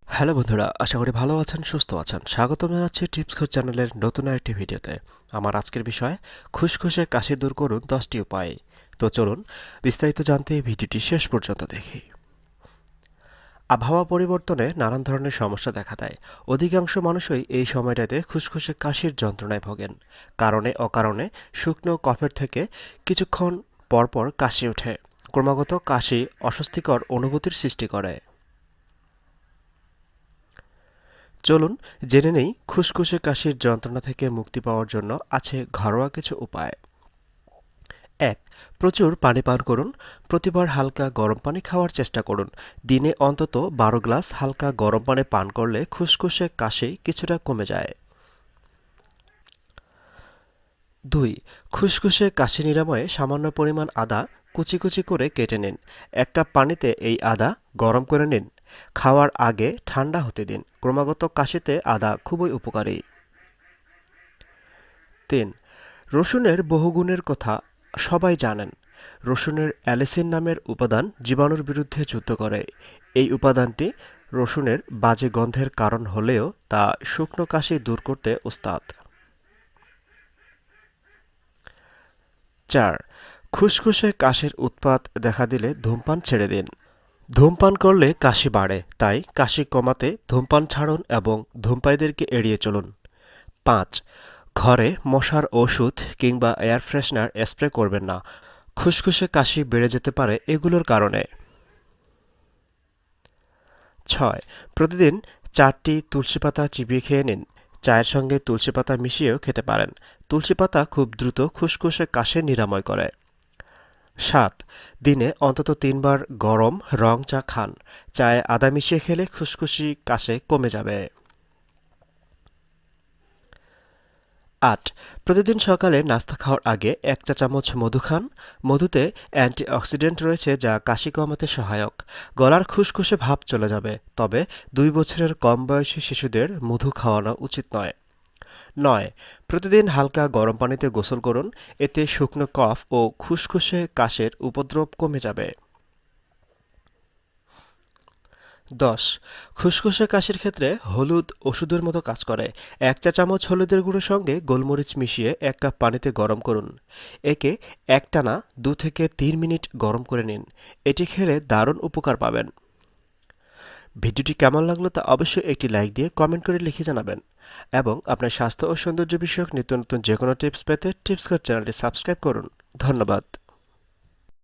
Hello বন্ধুরা, আশা করি ভালো আছেন, সুস্থ আছেন। স্বাগতম জানাচ্ছি টিপস খোঁজ চ্যানেলের নতুন আরেকটি ভিডিওতে। আমার আজকের বিষয়, খুশখুশে কাশি দূর করুন দশটি উপায়। তো চলুন, বিস্তারিত জানতে ভিডিওটি শেষ পর্যন্ত দেখি। আবহাওয়া পরিবর্তনে নানান ধরনের সমস্যা দেখা দেয়। অধিকাংশ মানুষই এই সময়টাতে খুশখুশে কাশির যন্ত্রণায় ভোগেন। কারণে অকারণে শুকনো কফের থেকে কিছুক্ষণ পরপর কাশি ওঠে। ক্রমাগত কাশি অস্বস্তিকর অনুভূতির সৃষ্টি করে। চলুন, জেনে নেই খুসখুসে কাশির যন্ত্রণা থেকে মুক্তি পাওয়ার জন্য আছে ঘরোয়া কিছু উপায়। এক, প্রচুর পানি পান করুন। প্রতিবার হালকা গরম পানি খাওয়ার চেষ্টা করুন। দিনে অন্তত বারো গ্লাস হালকা গরম পানি পান করলে খুসখুসে কাশি কিছুটা কমে যায়। দুই, খুসখুসে কাশি নিরাময়ে সামান্য পরিমাণ আদা কুচি কুচি করে কেটে নিন। এক কাপ পানিতে এই আদা গরম করে নিন। খাওয়ার আগে ঠান্ডা হতে দিন। ক্রমাগত কাশিতে আদা খুবই উপকারী। তিন, রসুনের বহুগুণের কথা সবাই জানেন। রসুনের অ্যালিসিন নামের উপাদান জীবাণুর বিরুদ্ধে যুদ্ধ করে। এই উপাদানটি রসুনের বাজে গন্ধের কারণ হলেও তা শুকনো কাশি দূর করতে ওস্তাদ। চার, খুসখুসে কাশির উৎপাত দেখা দিলে ধূমপান ছেড়ে দিন। ধূমপান করলে কাশি বাড়ে, তাই কাশি কমাতে ধূমপান ছাড়ুন এবং ধূমপায়ীদেরকে এড়িয়ে চলুন। পাঁচ, ঘরে মশার ওষুধ কিংবা এয়ার ফ্রেশনার স্প্রে করবেন না। খুসখুসে কাশি বেড়ে যেতে পারে এগুলোর কারণে। ছয়, প্রতিদিন চারটি তুলসী পাতা চিবিয়ে খেয়ে নিন। চায়ের সঙ্গে তুলসী পাতা মিশিয়েও খেতে পারেন। তুলসী পাতা খুব দ্রুত খুসখুসে কাশি নিরাময় করে। সাত। দিনে অন্তত তিনবার গরম রং চা খান। চায়ে আদা মিশিয়ে খেলে খুসখুসি কাশে কমে যাবে। আট। প্রতিদিন সকালে নাস্তা খাওয়ার আগে এক চা চামচ মধু খান। মধুতে অ্যান্টিঅক্সিডেন্ট রয়েছে যা কাশি কমাতে সহায়ক। গলার খুসখুসে ভাব চলে যাবে। তবে দুই বছরের কম বয়সী শিশুদের মধু খাওয়ানো উচিত নয়। নয়। প্রতিদিন হালকা গরম পানিতে গোসল করুন, এতে শুকনো কফ ও খুসখুসে কাশের উপদ্রব কমে যাবে। দশ। খুসখুসে কাশির ক্ষেত্রে হলুদ ওষুধের মতো কাজ করে। এক চা চামচ হলুদের গুঁড়োর সঙ্গে গোলমরিচ মিশিয়ে এক কাপ পানিতে গরম করুন। একে একটানা দু থেকে তিন মিনিট গরম করে নিন। এটি খেলে দারুণ উপকার পাবেন। ভিডিওটি কেমন লাগল তা অবশ্যই একটি লাইক দিয়ে কমেন্ট করে লিখে জানাবেন। এবং আপনার স্বাস্থ্য ও সৌন্দর্য বিষয়ক নিত্য নতুন যে কোনো টিপস পেতে টিপস চ্যানেলটি সাবস্ক্রাইব করুন। ধন্যবাদ।